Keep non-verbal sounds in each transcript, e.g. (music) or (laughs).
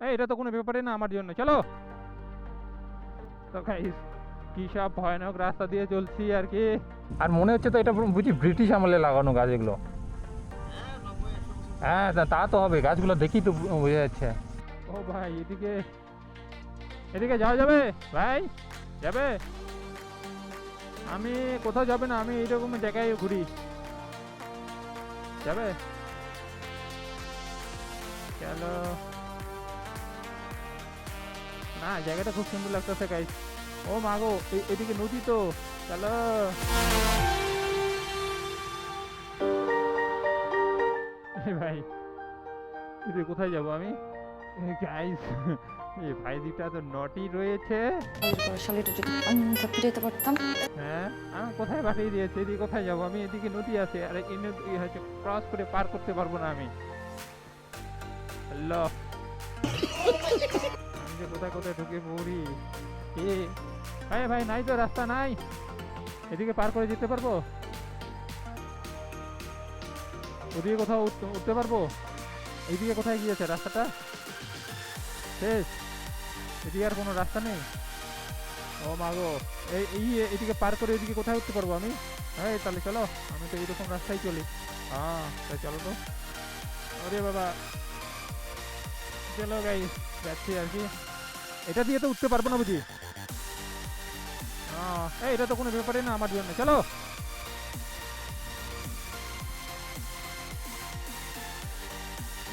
এই এটা তো কোনো ব্যাপারই না আমার জন্য চলো। তো গাইস কি সব ভয়ানক রাস্তা দিয়ে চলছি আর কি। আর মনে হচ্ছে তো এটা বুঝি ব্রিটিশ আমলে লাগানো গাছ এগুলো হ্যাঁ তা- তা তো হবে গাছগুলো দেখি তো বোঝা যাচ্ছে। ও ভাই এদিকে এদিকে যাওয়া যাবে? ভাই যাবে? আমি কোথাও যাবে না আমি এইরকম জায়গায় ঘুরি। যাবে? চলো। না, জায়গাটা খুব সুন্দর লাগতেছে গাইস ও মাগো এদিকে নদী তো। চলো। ভাই, এদিকে কোথায় যাব আমি? গাইস এই ভাই দুটা তো নটি রয়েছে। হ্যাঁ আমি কোথায় পাঠিয়ে দিয়েছে? এদিকে কোথায় যাব আমি? এদিকে নদী আছে। আর, এই নদী হচ্ছে ক্রস করে পার করতে পারব না আমি। আমি যে কোথায় কোথায় ঢুকে পড়ি? এ, ভাই ভাই, নাই তো, রাস্তা নাই। এদিকে পার করে যেতে পারব? ওদিকে কোথাও উঠ- উঠতে পারব? এইদিকে কোথায় গিয়েছে রাস্তাটা? শেষ। এদিকে আর কোনো রাস্তা নেই। ও মাগো এই এই, এদিকে পার করে এদিকে কোথায় উঠতে পারব আমি? হ্যাঁ তাহলে চলো, আমি তো এইরকম রাস্তায় চলি। হ্যাঁ তাই চলো তো। আরে বাবা। চলো গাই যাচ্ছি আর কি। এটা দিয়ে তো উঠতে পারব না বুঝি? এটা তো কোনো ব্যাপারই না আমার জন্য। চলো।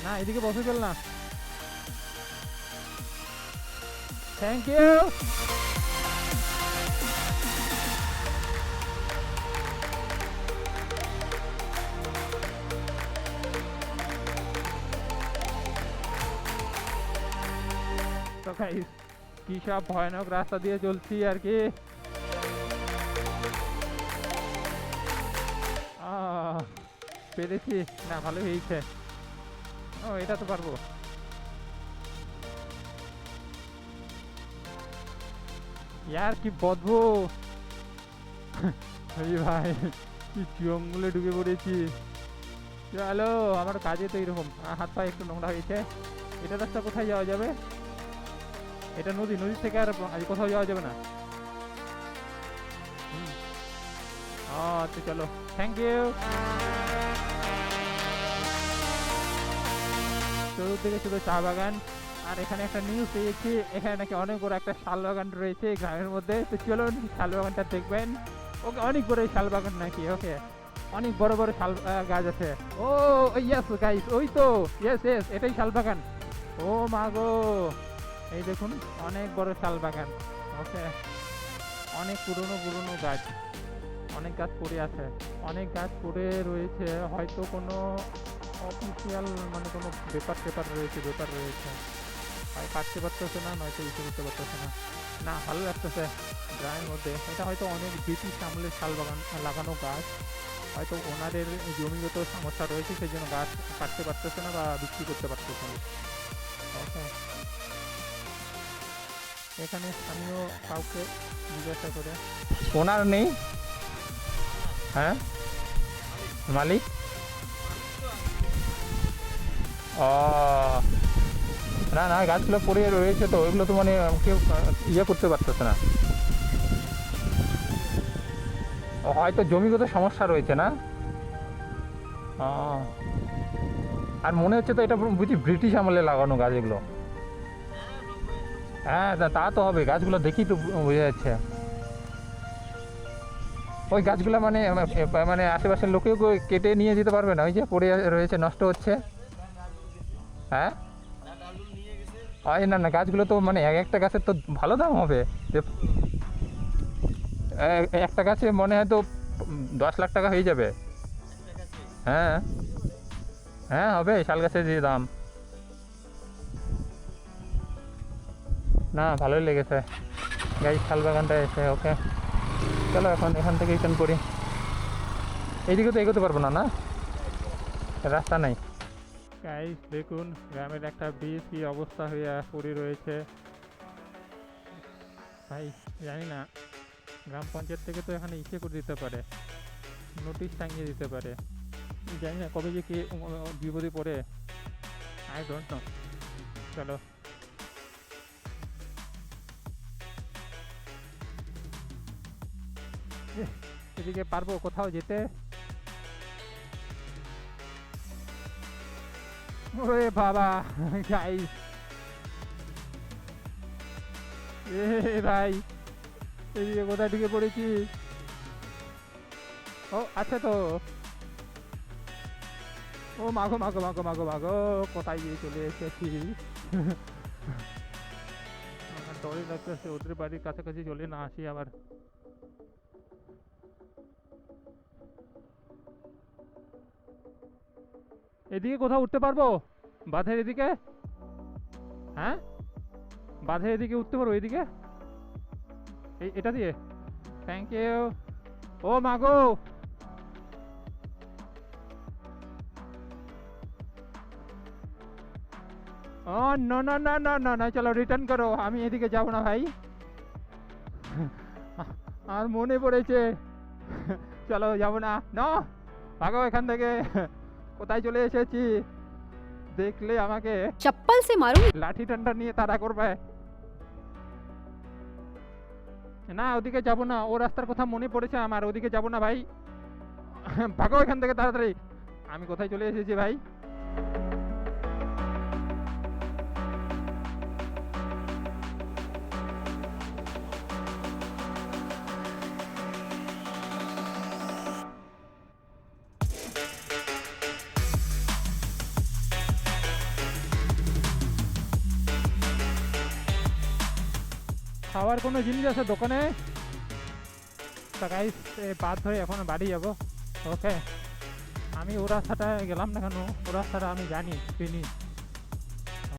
না, এদিকে বসে চল না। থ্যাংক ইউ গাইস কি সব ভয়ানক রাস্তা দিয়ে চলছি আর কি। পেরেছি। না ভালো হয়েছে। ও, এটা তো পারব। ইয়ার কি বদবো। ভাই, কি জঙ্গলে ঢুকে পড়েছি। চলো, আমার কাজে তো এরকম। হাত পা একটু নোংরা হয়েছে। এটা রাস্তা কোথায় যাওয়া যাবে? এটা নদী নদী থেকে আর আজ কোথাও যাওয়া যাবে না। আচ্ছা চলো। থ্যাংক ইউ চতুর্দিকে শুধু চা বাগান। আর এখানে একটা নিউজ পেয়েছি। এখানে নাকি অনেক বড় একটা শাল বাগান রয়েছে গ্রামের মধ্যে। তো চলুন শাল বাগানটা দেখবেন। ওকে, অনেক বড় শাল বাগান নাকি? ওকে। অনেক বড় বড় শাল গাছ আছে। ও ইয়েস গাইস ওই তো। ইয়েস ইয়েস এটাই শাল বাগান। ও মা গো। এই দেখুন, অনেক বড় শাল বাগান, ওকে? অনেক পুরনো পুরনো গাছ, অনেক গাছ পড়ে আছে। অনেক গাছ পড়ে রয়েছে, হয়তো কোনো অফিসিয়াল মানে কোনো পেপার টেপার রয়েছে পেপার রয়েছে। হয় কাটতে পারতেছে না, নয়তো ইসে করতে পারতেছে না। না, ভালো লাগতেছে গ্রামের মধ্যে। এটা হয়তো অনেক ব্রিটিশ আমলের শাল বাগান, লাগানো গাছ। হয়তো ওনাদের জমিগত সমস্যা রয়েছে, সেই জন্য গাছ কাটতে পারতেছে না বা বিক্রি করতে পারতেছে না। এখানে আমিও কাউকে জিজ্ঞাসা করে। ওনার নেই? হ্যাঁ? মালিক? ও। না না, গাছগুলো পড়ে রয়েছে তো, ওইগুলো তো মানে কেউ ইয়ে করতে পারতেছে না। হয়তো জমিগত সমস্যা রয়েছে না? আর মনে হচ্ছে তো এটা বুঝি ব্রিটিশ আমলে লাগানো গাছ এগুলো। হ্যাঁ তা- তা হবে। গাছগুলো দেখি তো বোঝা যাচ্ছে। ওই গাছগুলো মানে মানে আশেপাশের লোকেও কেটে নিয়ে যেতে পারবে না? ওই যে পড়ে রয়েছে, নষ্ট হচ্ছে। হ্যাঁ? না না, গাছগুলো তো মানে এক একটা গাছের তো ভালো দাম হবে। যে একটা গাছে মনে হয় তো দশ লাখ টাকা হয়ে যাবে। হ্যাঁ। হ্যাঁ হবে, শাল গাছের যে দাম। না, ভালোই লেগেছে। গাই শাল বাগানটা এসে, ওকে। চলো এখন এখান থেকে রিটার্ন করি। এইদিকে তো এগোতে পারব না না? রাস্তা নাই। গাইস, দেখুন, গ্রামের একটা ব্রিজ কি অবস্থা হয়ে পড়ে রয়েছে। ভাই, জানি না, গ্রাম পঞ্চায়েত থেকে তো এখানে ইসে করে দিতে পারে। নোটিশ টাঙিয়ে দিতে পারে। জানি না কবে যে কে বিপদে পড়ে। আই ডোন্ট নো চলো। (laughs) এদিকে পারব কোথাও যেতে। ওরে বাবা গাইস এ ভাই, এদিকে কোথায় ঢুকে পড়েছি? ও আচ্ছা তো। ও, মাগো মাগো মাগো মাগো মাগো, কোথায় গিয়ে চলে এসেছি? আমার ডরই লাগতেছে, ওদের বাড়ির কাছাকাছি চলে না আসি আবার। এদিকে কোথাও উঠতে পারব? বাঁধের এদিকে? হ্যাঁ? বাঁধের এদিকে উঠতে পারব, এদিকে? এই, এটা দিয়ে? থ্যাংক ইউ ও মাগো ও না না না না না না চলো রিটার্ন করো, আমি এদিকে যাব না ভাই। আর মনে পড়েছে। চলো যাব না। না ভাগো এখান থেকে। কোথায় চলে এসেছি দেখলে আমাকে চপ্পল সে মারু লাঠি ডান্ডা নিয়ে তারা করবে না ওদিকে যাব না ও রাস্তার কথা মনে পড়েছে আমার ওদিকে যাব না ভাই ভাগো এখান থেকে তাড়াতাড়ি আমি কোথায় চলে এসেছি ভাই খাওয়ার কোনো জিনিস আছে দোকানে? তা গাইস বাদ ধরে এখন বাড়ি যাব। ওকে, আমি ও রাস্তাটা গেলাম না কেন? ও রাস্তাটা আমি জানি, চিনি।